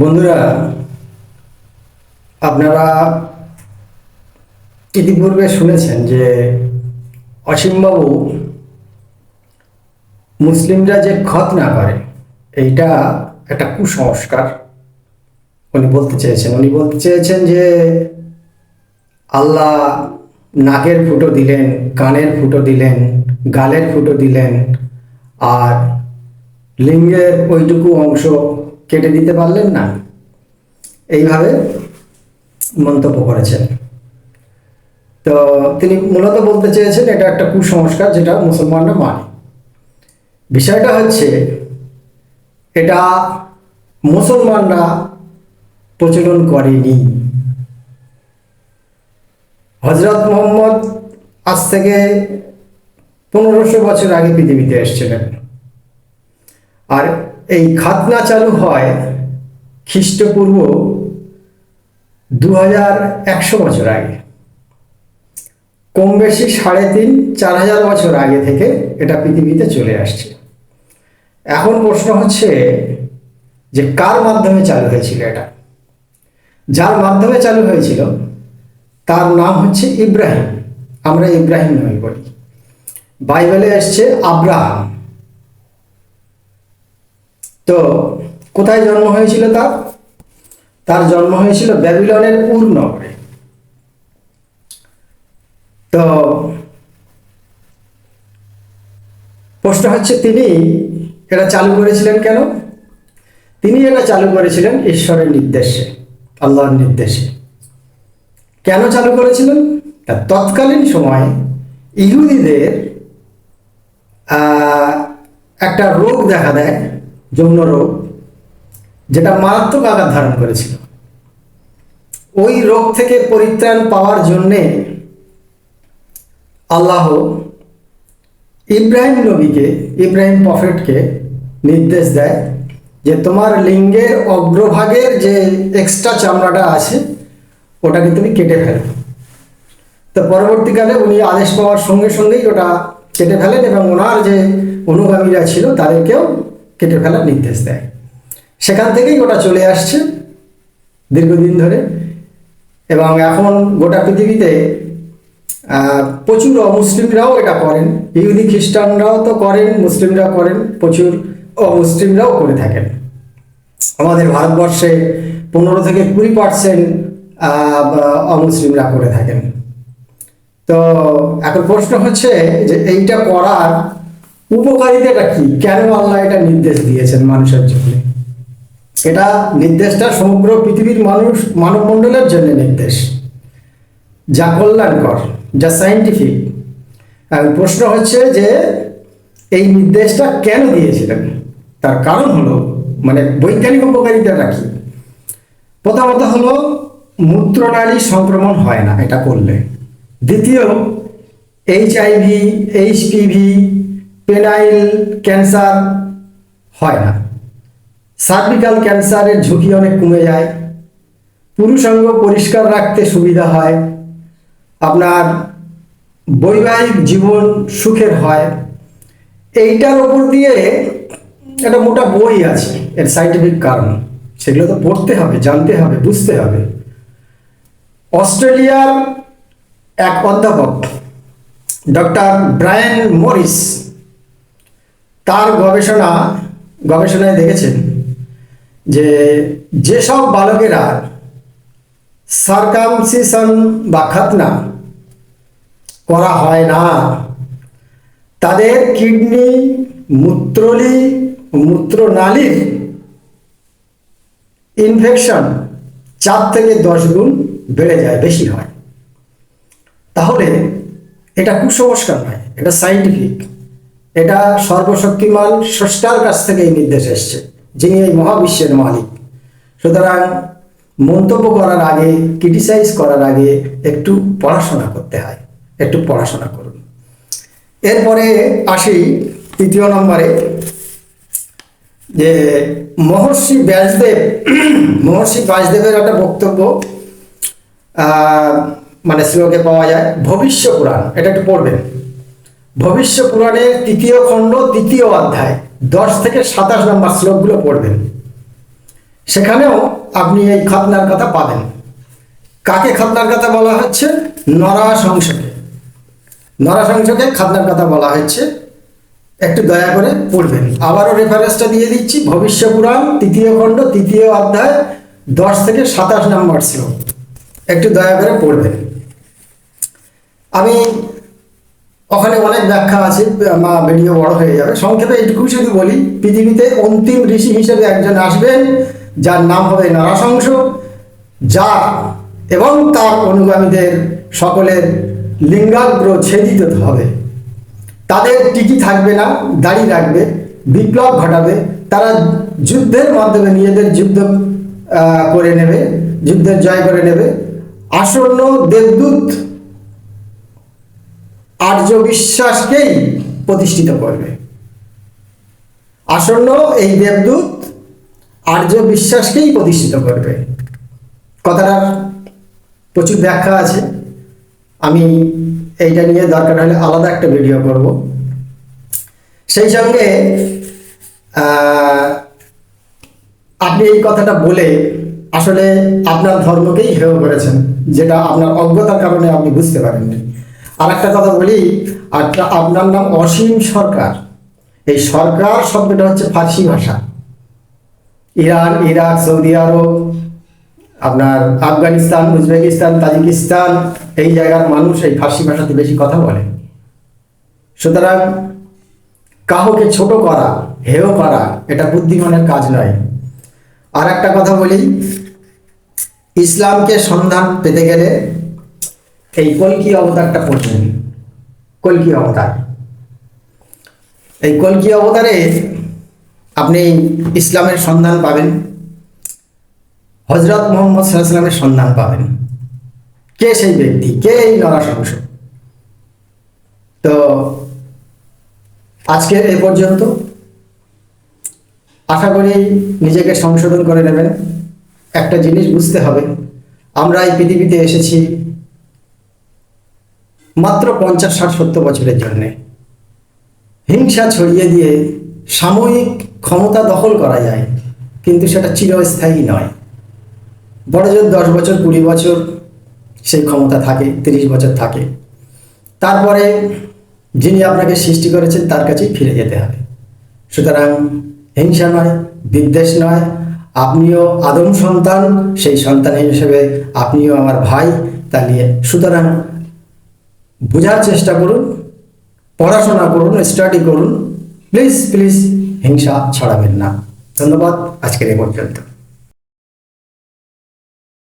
বন্ধুরা, আপনারা ইতিপূর্বে শুনেছেন যে অসীমবাবু মুসলিমরা যে খত না করে, এইটা একটা কুসংস্কার। উনি বলতে চেয়েছেন, উনি বলতে চেয়েছেন যে আল্লাহ নাকের ফুটো দিলেন, কানের ফুটো দিলেন, গালের ফুটো দিলেন, আর লিঙ্গের ওইটুকু অংশ কেটে দিতে পারলেন না। এইভাবে মন্তব্য করেছেন। তো তিনি মূলত বলতে চেয়েছেন, এটা একটা কুসংস্কার যেটা মুসলমানরা মানে। বিষয়টা হচ্ছে, এটা মুসলমানরা প্রচলন করেনি। হজরত মোহাম্মদ আজ থেকে পনেরোশো বছর আগে পৃথিবীতে এসেছিলেন। আর এই খাতনা চালু হয় খ্রিস্টপূর্ব দু হাজার একশো বছর আগে। কম বেশি সাড়ে তিন, চার হাজার বছর আগে থেকে এটা পৃথিবীতে চলে আসছে। এখন প্রশ্ন হচ্ছে যে কার মাধ্যমে চালু হয়েছিল এটা? যার মাধ্যমে চালু হয়েছিল, তার নাম হচ্ছে ইব্রাহিম। আমরা ইব্রাহিম নামে বলি। বাইবেলে এসছে আব্রাহাম। তো কোথায় জন্ম হয়েছিল তার? তার জন্ম হয়েছিল ব্যাবিলনের উর নগরে তো প্রশ্ন হচ্ছে, তিনি এটা চালু করেছিলেন কেন? তিনি এটা চালু করেছিলেন ঈশ্বরের নির্দেশে, আল্লাহর নির্দেশে। কেন চালু করেছিলেন? তৎকালীন সময়ে ইহুদিদের একটা রোগ দেখা দেয় যৌন রোগ, যেটা মারাত্মক আঘাত ধারণ করেছিল। ওই রোগ থেকে পরিত্রাণ পাওয়ার জন্যে আল্লাহ ইব্রাহিম নবীকে, ইব্রাহিম প্রফেটকে নির্দেশ দেয় যে তোমার লিঙ্গের অগ্রভাগের যে এক্সট্রা চামড়াটা আছে, ওটাকে তুমি কেটে ফেলো। তো পরবর্তীকালে উনি আদেশ পাওয়ার সঙ্গে সঙ্গেই ওটা কেটে ফেলেন এবং ওনার যে অনুগামীরা ছিল তাদেরকেও কেটে ফেলার নির্দেশ দেয়। সেখান থেকেই ওটা চলে আসছে দীর্ঘদিন ধরে। এবং এখন গোটা পৃথিবীতে প্রচুর অমুসলিমরাও এটা করেন। ইহুদি খ্রিস্টানরাও তো করেন মুসলিমরাও করেন, প্রচুর অমুসলিমরাও করে থাকেন। আমাদের ভারতবর্ষে পনেরো থেকে কুড়ি পার্সেন্ট অমুসলিমরা করে থাকেন। তো এখন প্রশ্ন হচ্ছে যে এইটা করার উপকারিতাটা কি? কেন আল্লাহ এটা নির্দেশ দিয়েছেন মানুষের জন্য? এটা নির্দেশটা সমগ্র পৃথিবীর মানুষ, মানবমণ্ডলের জন্য নির্দেশ। যা কল্যাণকর, যা সাইন্টিফিক প্রশ্ন হচ্ছে যে, এই নির্দেশটা কেন দিয়েছিলেন? তার কারণ হলো মানে বৈজ্ঞানিক উপকারিতাটা কি? প্রথমত হলো, মূত্রনালী সংক্রমণ হয় না, এটা করলে। দ্বিতীয়, H IV HPV penile cancer হয় না। সার্ভিক্যাল ক্যান্সারের ঝুঁকি অনেক কমে যায়। পুরুষাঙ্গ পরিষ্কার রাখতে সুবিধা হয়। আপনার বৈবাহিক জীবন সুখের হয়। এইটার ওপর দিয়ে একটা মোটা বই আছে, এর সাইন্টিফিক কারণ। সেগুলো তো পড়তে হবে, জানতে হবে, বুঝতে হবে। অস্ট্রেলিয়ার এক অধ্যাপক, ডক্টর ব্রায়ান মরিস তার গবেষণা, গবেষণায় দেখেছেন যে যেসব বালকেরা সার্কামসিশন বা খাতনা করা হয় না, তাদের কিডনি, মূত্রলি, মূত্রনালীর ইনফেকশন চার থেকে দশ গুণ বেড়ে যায়, বেশি হয়। তাহলে এটা কুসংস্কার নয়, এটা সাইন্টিফিক এটা সর্বশক্তিমান স্রষ্টার কাছ থেকে এই নির্দেশ এসছে, যিনি এই মহাবিশ্বের মালিক। সুতরাং মন্তব্য করার আগে, ক্রিটিসাইজ করার আগে একটু পড়াশোনা করতে হয়, একটু পড়াশোনা করুন। এরপরে আসি তৃতীয় নম্বরে, যে মহর্ষি ব্যাসদেব, মহর্ষি ব্যাসদেবের একটা বক্তব্য মানে শ্লোকে পাওয়া যায় ভবিষ্য পুরাণ, এটা একটু পড়বেন। ভবিষ্য পুরাণের তৃতীয় খণ্ড তৃতীয় অধ্যায়, দশ থেকে সাতাশ নম্বর শ্লোকগুলো পড়বেন। সেখানেও আপনি এই খতনার কথা পাবেন। কাকে খতনার কথা বলা হচ্ছে? নরা সংসকে নরা সংসকে খতনার কথা বলা হচ্ছে। একটু দয়া করে পড়বেন। আবারও রেফারেন্সটা দিয়ে দিচ্ছি। ভবিষ্য পুরাণ তৃতীয় খণ্ড, তৃতীয় অধ্যায়, দশ থেকে সাতাশ নম্বর শ্লোক। একটু দয়া করে পড়বেন। আমি ওখানে অনেক ব্যাখ্যা আছে, মা ভিডিও বড় হয়ে যাবে। সংক্ষেপে এইটুকু শুধু বলি, পৃথিবীতে অন্তিম ঋষি হিসেবে একজন আসবেন, যার নাম হবে নারাশংস, যার এবং তার অনুগামীদের সকলের লিঙ্গাগ্র ছেদিত হবে। তাদের টিকি থাকবে না, দাড়ি রাখবে, বিপ্লব ঘটাবে, তারা যুদ্ধের মাধ্যমে নিজেদের যুদ্ধ করে নেবে, যুদ্ধের জয় করে নেবে। আসন্ন দেবদূত আর্য বিশ্বাসকেই প্রতিষ্ঠিত করবে। আসন্ন এই দেবদূত আর্য বিশ্বাসকেই প্রতিষ্ঠিত করবে। কথাটার প্রচুর ব্যাখ্যা আছে। আমি এইটা নিয়ে দরকার হলে আলাদা একটা ভিডিও করব। সেই সঙ্গে আপনি এই কথাটা বলে আসলে আপনার ধর্মকেই হেয় করেছেন, যেটা আপনার অজ্ঞতার কারণে আপনি বুঝতে পারেননি। আর একটা কথা বলি আপ- আপনার নাম অসীম সরকার। এই সরকার শব্দটা হচ্ছে ফার্সি ভাষা। ইরান, ইরাক, সৌদি আরব, আপনার আফগানিস্তান, উজবেকিস্তান, তাজিকিস্তান, এই জায়গার মানুষ এই ফার্সি ভাষাতে বেশি কথা বলে। সুতরাং কাহকে ছোট করা, হেয় করা, এটা বুদ্ধিমানের কাজ নয়। আর একটা কথা বলি, ইসলামকে সন্ধান পেতে গেলে এই কলকি অবতারটা পড়বেন কলকি অবতার। এই কলকি অবতারে আপনি ইসলামের সন্ধান পাবেন। হজরত মোহাম্মদ সাল্লামের সন্ধান পাবেন। কে সেই ব্যক্তি? কে এই নরাশংস তো আজকে এ পর্যন্ত। আশা করি নিজেকে সংশোধন করে নেবেন। একটা জিনিস বুঝতে হবে। আমরা এই পৃথিবীতে এসেছি মাত্র পঞ্চাশ, ষাট, সত্তর বছরের জন্যে। হিংসা ছড়িয়ে দিয়ে সাময়িক ক্ষমতা দখল করা যায়, কিন্তু সেটা চিরস্থায়ী নয়। বড় জোর দশ বছর, কুড়ি বছর সেই ক্ষমতা থাকে, তিরিশ বছর থাকে। তারপরে যিনি আপনাকে সৃষ্টি করেছেন, তার কাছেই ফিরে যেতে হবে। সুতরাং হিংসা নয়, বিদ্বেষ নয়, আপনিও আদম সন্তান, সেই সন্তান হিসেবে আপনিও আমার ভাই, তা নিয়ে। সুতরাং বোঝার চেষ্টা করুন, পড়াশোনা করুন স্টাডি করুন। প্লিজ প্লিজ হিংসা ছড়াবেন না। ধন্যবাদ, আজকের এ পর্যন্ত।